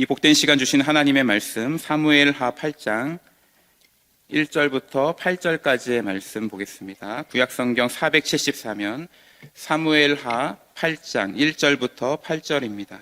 이 복된 시간 주신 하나님의 말씀 사무엘하 8장 1절부터 8절까지의 말씀 보겠습니다. 구약성경 474면 사무엘하 8장 1절부터 8절입니다.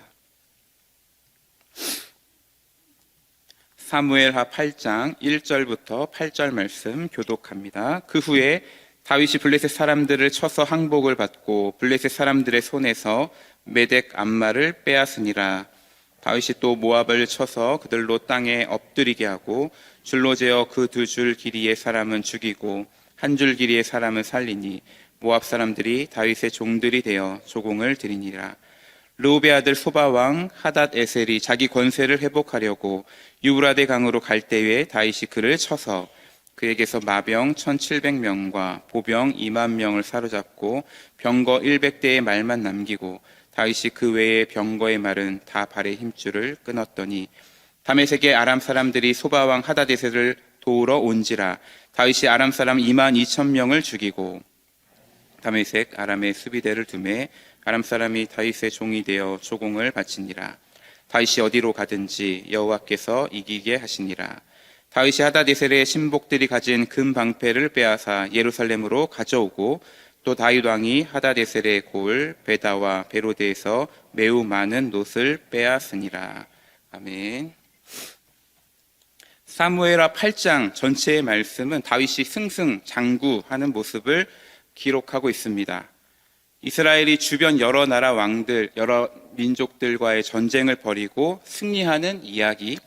사무엘하 8장 1절부터 8절 말씀 교독합니다. 그 후에 다윗이 블레셋 사람들을 쳐서 항복을 받고 블레셋 사람들의 손에서 메덱 암마를 빼앗으니라. 다윗이 또 모압을 쳐서 그들로 땅에 엎드리게 하고 줄로 재어 그 두 줄 길이의 사람은 죽이고 한 줄 길이의 사람은 살리니 모압 사람들이 다윗의 종들이 되어 조공을 드리니라. 르우베 아들 소바 왕 하닷 에셀이 자기 권세를 회복하려고 유브라데 강으로 갈 때에 다윗이 그를 쳐서 그에게서 마병 1700명과 보병 2만 명을 사로잡고 병거 100대의 말만 남기고 다윗이 그 외의 병거의 말은 다 발의 힘줄을 끊었더니 다메섹의 아람 사람들이 소바왕 하다데스를 도우러 온지라 다윗이 아람 사람 2만 2천 명을 죽이고 다메섹 아람의 수비대를 두매 아람 사람이 다윗의 종이 되어 조공을 바치니라. 다윗이 어디로 가든지 여호와께서 이기게 하시니라. 다윗이 하다데셀의 신복들이 가진 금 방패를 빼앗아 예루살렘으로 가져오고 또 다윗 왕이 하다데셀의 고을 베다와 베로데에서 매우 많은 놋을 빼앗으니라. 아멘. 사무엘하 8장 전체의 말씀은 다윗이 승승 장구하는 모습을 기록하고 있습니다. 이스라엘이 주변 여러 나라 왕들, 여러 민족들과의 전쟁을 벌이고 승리하는 이야기,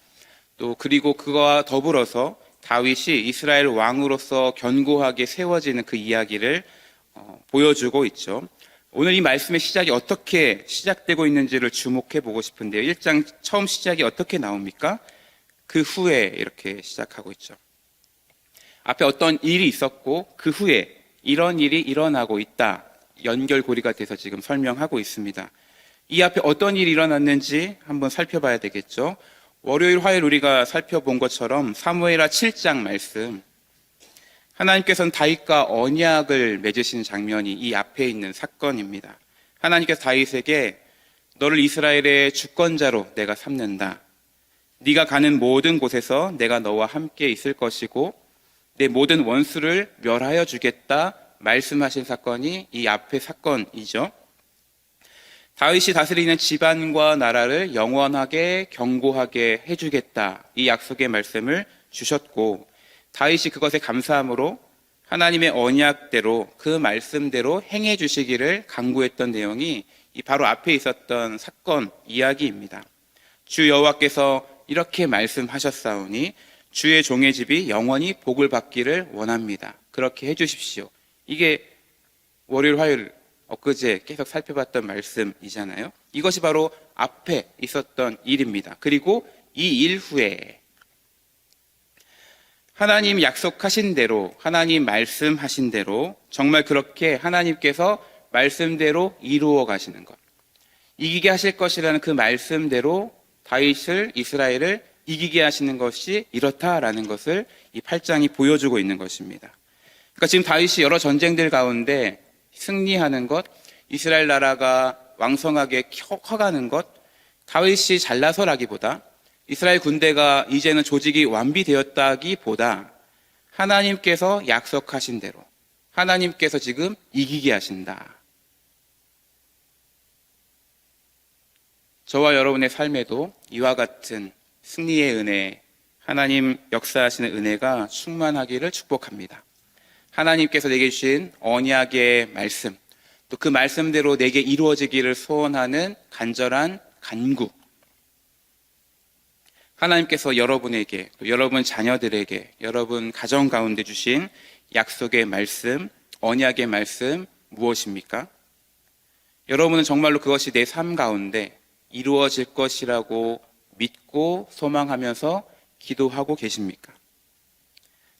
또 그리고 그와 더불어서 다윗이 이스라엘 왕으로서 견고하게 세워지는 그 이야기를 어, 보여주고 있죠. 오늘 이 말씀의 시작이 어떻게 시작되고 있는지를 주목해 보고 싶은데요. 1장 처음 시작이 어떻게 나옵니까? 그 후에 이렇게 시작하고 있죠. 앞에 어떤 일이 있었고 그 후에 이런 일이 일어나고 있다. 연결고리가 돼서 지금 설명하고 있습니다. 이 앞에 어떤 일이 일어났는지 한번 살펴봐야 되겠죠. 월요일, 화요일 우리가 살펴본 것처럼 사무엘하 7장 말씀 하나님께서는 다윗과 언약을 맺으신 장면이 이 앞에 있는 사건입니다. 하나님께서 다윗에게 너를 이스라엘의 주권자로 내가 삼는다. 네가 가는 모든 곳에서 내가 너와 함께 있을 것이고 내 모든 원수를 멸하여 주겠다 말씀하신 사건이 이 앞의 사건이죠. 다윗이 다스리는 집안과 나라를 영원하게 경고하게 해주겠다. 이 약속의 말씀을 주셨고, 다윗이 그것에 감사함으로 하나님의 언약대로 그 말씀대로 행해 주시기를 강구했던 내용이 이 바로 앞에 있었던 사건 이야기입니다. 주 여호와께서 이렇게 말씀하셨사오니 주의 종의 집이 영원히 복을 받기를 원합니다. 그렇게 해 주십시오. 이게 월요일 화요일 엊그제 계속 살펴봤던 말씀이잖아요. 이것이 바로 앞에 있었던 일입니다. 그리고 이 일 후에 하나님 약속하신 대로, 하나님 말씀하신 대로, 정말 그렇게 하나님께서 말씀대로 이루어 가시는 것. 이기게 하실 것이라는 그 말씀대로 다윗을, 이스라엘을 이기게 하시는 것이 이렇다라는 것을 이 8장이 보여주고 있는 것입니다. 그러니까 지금 다윗이 여러 전쟁들 가운데 승리하는 것, 이스라엘 나라가 왕성하게 커가는 것, 다윗이 잘나서라기보다 이스라엘 군대가 이제는 조직이 완비되었다기보다 하나님께서 약속하신 대로 하나님께서 지금 이기게 하신다. 저와 여러분의 삶에도 이와 같은 승리의 은혜, 하나님 역사하시는 은혜가 충만하기를 축복합니다. 하나님께서 내게 주신 언약의 말씀, 또 그 말씀대로 내게 이루어지기를 소원하는 간절한 간구. 하나님께서 여러분에게, 또 여러분 자녀들에게, 여러분 가정 가운데 주신 약속의 말씀, 언약의 말씀 무엇입니까? 여러분은 정말로 그것이 내 삶 가운데 이루어질 것이라고 믿고 소망하면서 기도하고 계십니까?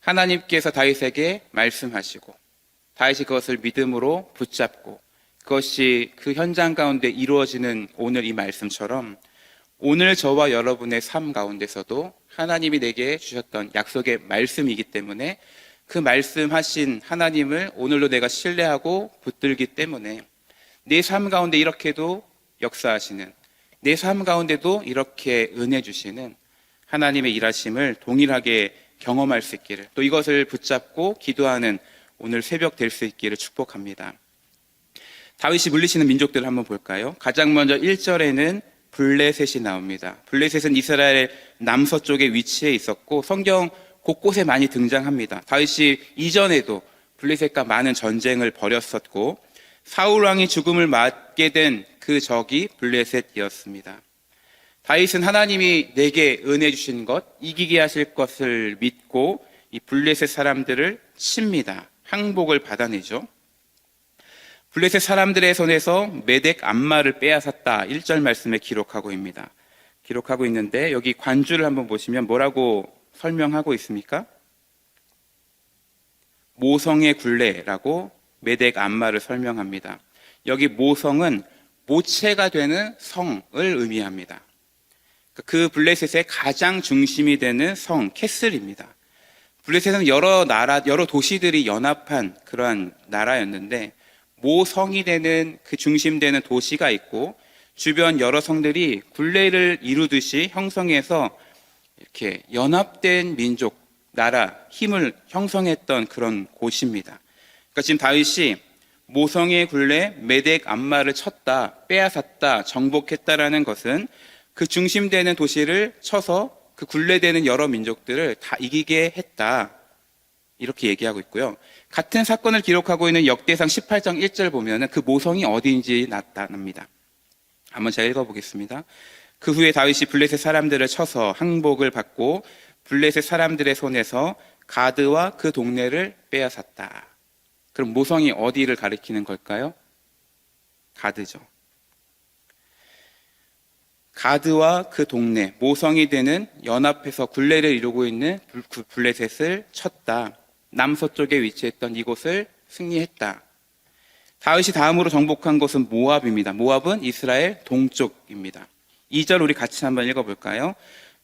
하나님께서 다윗에게 말씀하시고 다윗이 그것을 믿음으로 붙잡고 그것이 그 현장 가운데 이루어지는 오늘 이 말씀처럼 오늘 저와 여러분의 삶 가운데서도 하나님이 내게 주셨던 약속의 말씀이기 때문에 그 말씀하신 하나님을 오늘도 내가 신뢰하고 붙들기 때문에 내 삶 가운데 이렇게도 역사하시는 내 삶 가운데도 이렇게 은혜 주시는 하나님의 일하심을 동일하게 경험할 수 있기를 또 이것을 붙잡고 기도하는 오늘 새벽 될 수 있기를 축복합니다. 다윗이 물리치는 민족들을 한번 볼까요? 가장 먼저 1절에는 블레셋이 나옵니다. 블레셋은 이스라엘 남서쪽에 위치해 있었고 성경 곳곳에 많이 등장합니다. 다윗이 이전에도 블레셋과 많은 전쟁을 벌였었고 사울 왕이 죽음을 맞게 된 그 적이 블레셋이었습니다. 다윗은 하나님이 내게 은혜 주신 것, 이기게 하실 것을 믿고 이 블레셋 사람들을 칩니다. 항복을 받아내죠. 블레셋 사람들의 손에서 메덱 암마를 빼앗았다. 1절 말씀에 기록하고 있습니다. 기록하고 있는데 여기 관주를 한번 보시면 뭐라고 설명하고 있습니까? 모성의 굴레라고 메덱 암마를 설명합니다. 여기 모성은 모체가 되는 성을 의미합니다. 그 블레셋의 가장 중심이 되는 성, 캐슬입니다. 블레셋은 여러 나라, 여러 도시들이 연합한 그러한 나라였는데, 모 성이 되는 그 중심되는 도시가 있고, 주변 여러 성들이 굴레를 이루듯이 형성해서 이렇게 연합된 민족, 나라, 힘을 형성했던 그런 곳입니다. 그러니까 지금 다윗이 모성의 굴레, 메덱 암마를 쳤다, 빼앗았다, 정복했다라는 것은 그 중심되는 도시를 쳐서 그 굴레되는 여러 민족들을 다 이기게 했다. 이렇게 얘기하고 있고요. 같은 사건을 기록하고 있는 역대상 18장 1절 보면은 그 모성이 어디인지 나타납니다. 한번 제가 읽어보겠습니다. 그 후에 다윗이 블레셋 사람들을 쳐서 항복을 받고 블레셋 사람들의 손에서 가드와 그 동네를 빼앗았다. 그럼 모성이 어디를 가리키는 걸까요? 가드죠. 가드와 그 동네, 모성이 되는 연합해서 굴레를 이루고 있는 불- 블레셋을 쳤다. 남서쪽에 위치했던 이곳을 승리했다. 다윗이 다음으로 정복한 곳은 모압입니다. 모압은 이스라엘 동쪽입니다. 2절 우리 같이 한번 읽어볼까요?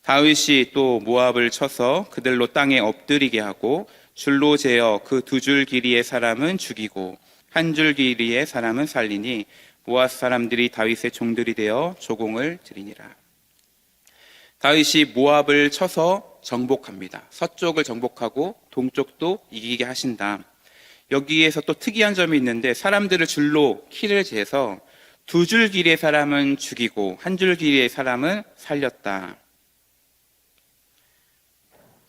다윗이 또 모압을 쳐서 그들로 땅에 엎드리게 하고 줄로 재어 그 두 줄 길이의 사람은 죽이고 한 줄 길이의 사람은 살리니 모압 사람들이 다윗의 종들이 되어 조공을 드리니라. 다윗이 모압을 쳐서 정복합니다. 서쪽을 정복하고 동쪽도 이기게 하신다. 여기에서 또 특이한 점이 있는데 사람들을 줄로 키를 재서 두 줄 길이의 사람은 죽이고 한 줄 길이의 사람은 살렸다.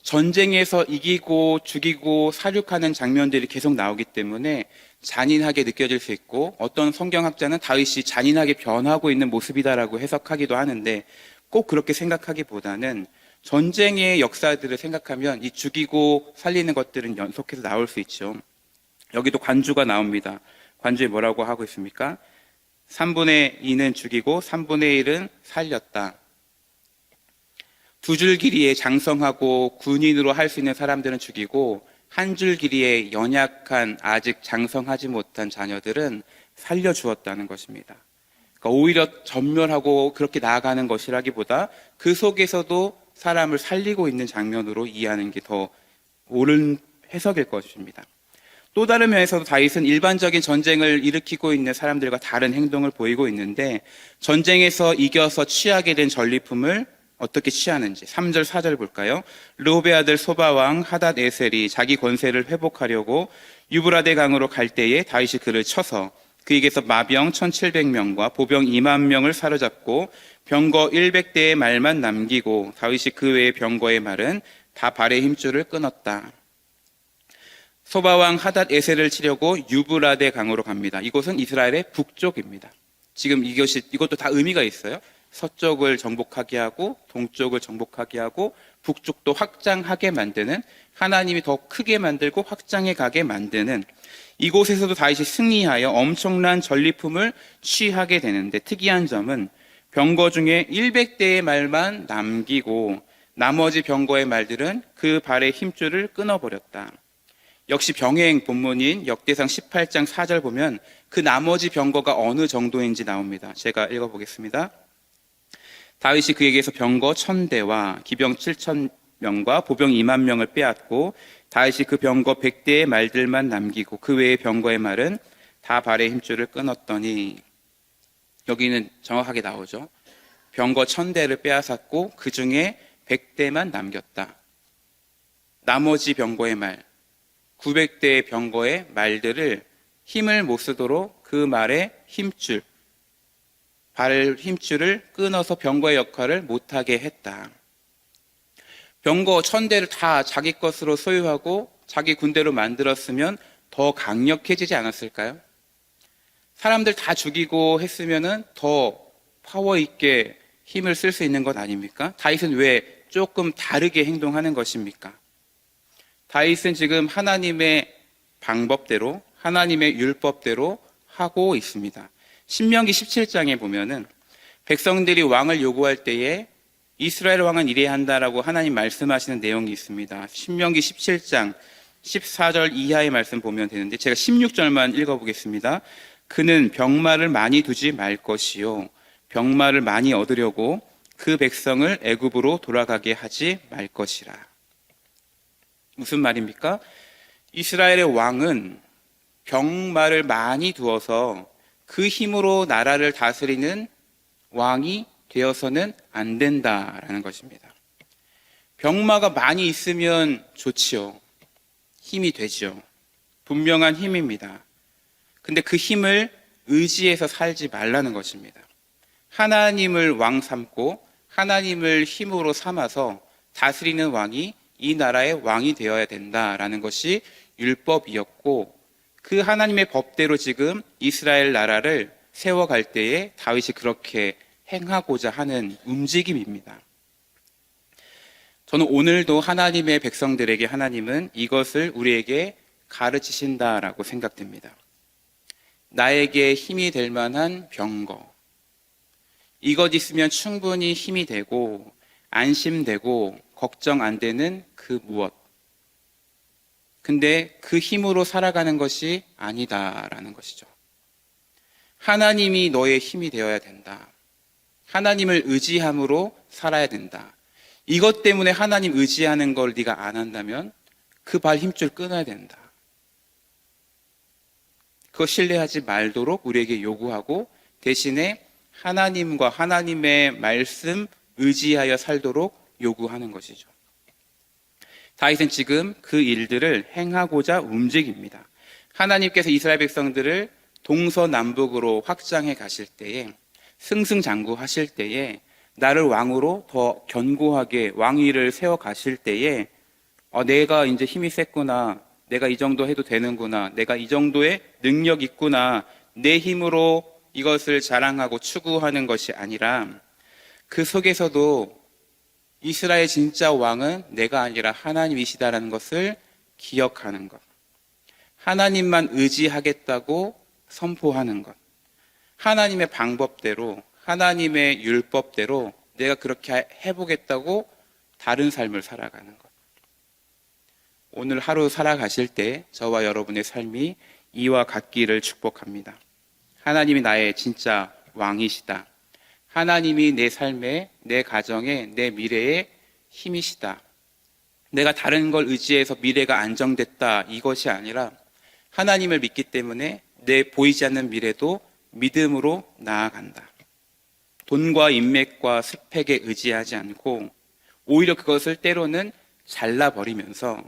전쟁에서 이기고 죽이고 사륙하는 장면들이 계속 나오기 때문에 잔인하게 느껴질 수 있고 어떤 성경학자는 다윗이 잔인하게 변하고 있는 모습이다라고 해석하기도 하는데 꼭 그렇게 생각하기보다는 전쟁의 역사들을 생각하면 이 죽이고 살리는 것들은 연속해서 나올 수 있죠. 여기도 관주가 나옵니다. 관주에 뭐라고 하고 있습니까? 3분의 2는 죽이고 3분의 1은 살렸다. 두 줄 길이에 장성하고 군인으로 할 수 있는 사람들은 죽이고 한 줄 길이에 연약한 아직 장성하지 못한 자녀들은 살려주었다는 것입니다. 그러니까 오히려 전멸하고 그렇게 나아가는 것이라기보다 그 속에서도 사람을 살리고 있는 장면으로 이해하는 게 더 옳은 해석일 것입니다. 또 다른 면에서도 다윗은 일반적인 전쟁을 일으키고 있는 사람들과 다른 행동을 보이고 있는데 전쟁에서 이겨서 취하게 된 전리품을 어떻게 취하는지 3절 4절 볼까요? 르호베 아들 소바왕 하닷 에셀이 자기 권세를 회복하려고 유브라데 강으로 갈 때에 다윗이 그를 쳐서 그에게서 마병 1700명과 보병 2만 명을 사로잡고 병거 100대의 말만 남기고 다윗이 그 외의 병거의 말은 다 발의 힘줄을 끊었다. 소바왕 하닷 에셀을 치려고 유브라데 강으로 갑니다. 이곳은 이스라엘의 북쪽입니다. 지금 이것이 이것도 다 의미가 있어요. 서쪽을 정복하게 하고 동쪽을 정복하게 하고 북쪽도 확장하게 만드는 하나님이 더 크게 만들고 확장해 가게 만드는 이곳에서도 다윗이 승리하여 엄청난 전리품을 취하게 되는데 특이한 점은 병거 중에 100대의 말만 남기고 나머지 병거의 말들은 그 발의 힘줄을 끊어버렸다. 역시 병행 본문인 역대상 18장 4절 보면 그 나머지 병거가 어느 정도인지 나옵니다. 제가 읽어보겠습니다. 다윗이 그에게서 병거 천대와 기병 7천 명과 보병 2만 명을 빼앗고 다윗이 그 병거 100대의 말들만 남기고 그 외의 병거의 말은 다 발의 힘줄을 끊었더니 여기는 정확하게 나오죠. 병거 천 대를 빼앗았고 그 중에 백 대만 남겼다. 나머지 병거의 말, 900대의 병거의 말들을 힘을 못 쓰도록 그 말에 힘줄, 발 힘줄을 끊어서 병거의 역할을 못하게 했다. 병거 천 대를 다 자기 것으로 소유하고 자기 군대로 만들었으면 더 강력해지지 않았을까요? 사람들 다 죽이고 했으면은 더 파워 있게 힘을 쓸 수 있는 것 아닙니까? 다윗은 왜 조금 다르게 행동하는 것입니까? 다윗은 지금 하나님의 방법대로 하나님의 율법대로 하고 있습니다. 신명기 17장에 보면은 백성들이 왕을 요구할 때에 이스라엘 왕은 이래야 한다라고 하나님 말씀하시는 내용이 있습니다. 신명기 17장 14절 이하의 말씀 보면 되는데 제가 16절만 읽어보겠습니다. 그는 병마를 많이 두지 말 것이요 병마를 많이 얻으려고 그 백성을 애굽으로 돌아가게 하지 말 것이라. 무슨 말입니까? 이스라엘의 왕은 병마를 많이 두어서 그 힘으로 나라를 다스리는 왕이 되어서는 안 된다라는 것입니다. 병마가 많이 있으면 좋지요. 힘이 되죠. 분명한 힘입니다. 근데 그 힘을 의지해서 살지 말라는 것입니다. 하나님을 왕 삼고 하나님을 힘으로 삼아서 다스리는 왕이 이 나라의 왕이 되어야 된다라는 것이 율법이었고 그 하나님의 법대로 지금 이스라엘 나라를 세워갈 때에 다윗이 그렇게 행하고자 하는 움직임입니다. 저는 오늘도 하나님의 백성들에게 하나님은 이것을 우리에게 가르치신다라고 생각됩니다. 나에게 힘이 될 만한 병거. 이것 있으면 충분히 힘이 되고, 안심되고, 걱정 안 되는 그 무엇. 근데 그 힘으로 살아가는 것이 아니다라는 것이죠. 하나님이 너의 힘이 되어야 된다. 하나님을 의지함으로 살아야 된다. 이것 때문에 하나님 의지하는 걸 네가 안 한다면 그 발 힘줄 끊어야 된다. 그거 신뢰하지 말도록 우리에게 요구하고 대신에 하나님과 하나님의 말씀 의지하여 살도록 요구하는 것이죠. 다윗은 지금 그 일들을 행하고자 움직입니다. 하나님께서 이스라엘 백성들을 동서남북으로 확장해 가실 때에 승승장구하실 때에 나를 왕으로 더 견고하게 왕위를 세워 가실 때에 어, 내가 이제 힘이 셌구나. 내가 이 정도 해도 되는구나. 내가 이 정도의 능력 있구나. 내 힘으로 이것을 자랑하고 추구하는 것이 아니라 그 속에서도 이스라엘 진짜 왕은 내가 아니라 하나님이시다라는 것을 기억하는 것. 하나님만 의지하겠다고 선포하는 것. 하나님의 방법대로, 하나님의 율법대로 내가 그렇게 해보겠다고 다른 삶을 살아가는 것. 오늘 하루 살아가실 때 저와 여러분의 삶이 이와 같기를 축복합니다. 하나님이 나의 진짜 왕이시다. 하나님이 내 삶에, 내 가정에, 내 미래에 힘이시다. 내가 다른 걸 의지해서 미래가 안정됐다. 이것이 아니라 하나님을 믿기 때문에 내 보이지 않는 미래도 믿음으로 나아간다. 돈과 인맥과 스펙에 의지하지 않고 오히려 그것을 때로는 잘라버리면서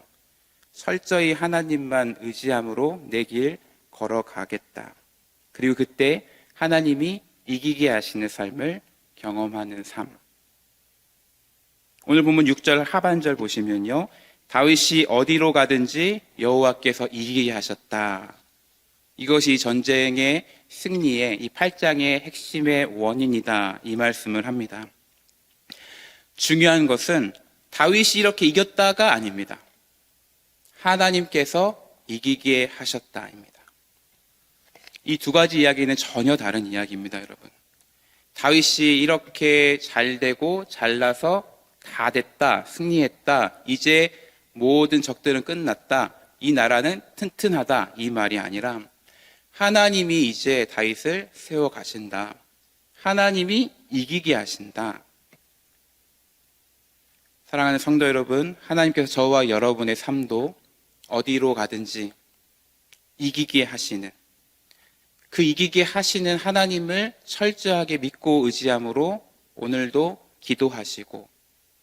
철저히 하나님만 의지함으로 내 길 걸어가겠다. 그리고 그때 하나님이 이기게 하시는 삶을 경험하는 삶. 오늘 보면 6절 하반절 보시면요. 다윗이 어디로 가든지 여호와께서 이기게 하셨다. 이것이 전쟁의 승리의 이 8장의 핵심의 원인이다. 이 말씀을 합니다. 중요한 것은 다윗이 이렇게 이겼다가 아닙니다. 하나님께서 이기게 하셨다입니다. 이 두 가지 이야기는 전혀 다른 이야기입니다, 여러분. 다윗이 이렇게 잘 되고 잘나서 다 됐다, 승리했다, 이제 모든 적들은 끝났다, 이 나라는 튼튼하다, 이 말이 아니라 하나님이 이제 다윗을 세워 가신다. 하나님이 이기게 하신다. 사랑하는 성도 여러분, 하나님께서 저와 여러분의 삶도 어디로 가든지 이기게 하시는 그 이기게 하시는 하나님을 철저하게 믿고 의지함으로 오늘도 기도하시고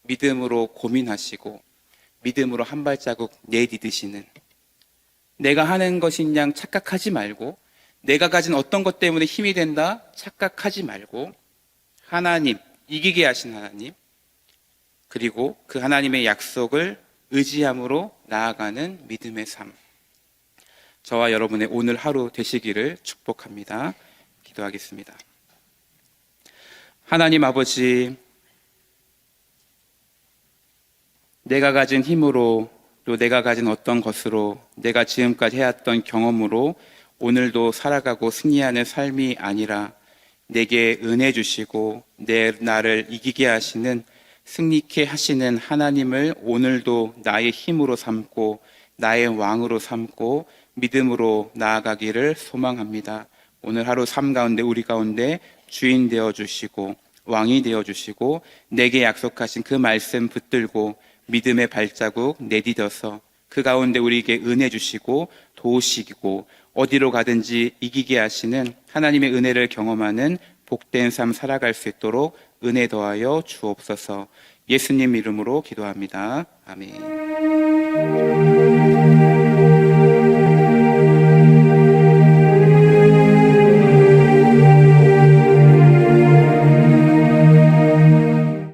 믿음으로 고민하시고 믿음으로 한 발자국 내디드시는 내가 하는 것인 양 착각하지 말고 내가 가진 어떤 것 때문에 힘이 된다 착각하지 말고 하나님 이기게 하신 하나님 그리고 그 하나님의 약속을 의지함으로 나아가는 믿음의 삶 저와 여러분의 오늘 하루 되시기를 축복합니다. 기도하겠습니다. 하나님 아버지, 내가 가진 힘으로 또 내가 가진 어떤 것으로 내가 지금까지 해왔던 경험으로 오늘도 살아가고 승리하는 삶이 아니라 내게 은혜 주시고 내 나를 이기게 하시는 승리케 하시는 하나님을 오늘도 나의 힘으로 삼고 나의 왕으로 삼고 믿음으로 나아가기를 소망합니다. 오늘 하루 삶 가운데 우리 가운데 주인 되어 주시고 왕이 되어 주시고 내게 약속하신 그 말씀 붙들고 믿음의 발자국 내디뎌서 그 가운데 우리에게 은혜 주시고 도우시고 어디로 가든지 이기게 하시는 하나님의 은혜를 경험하는 복된 삶 살아갈 수 있도록 은혜 더하여 주옵소서. 예수님 이름으로 기도합니다. 아멘.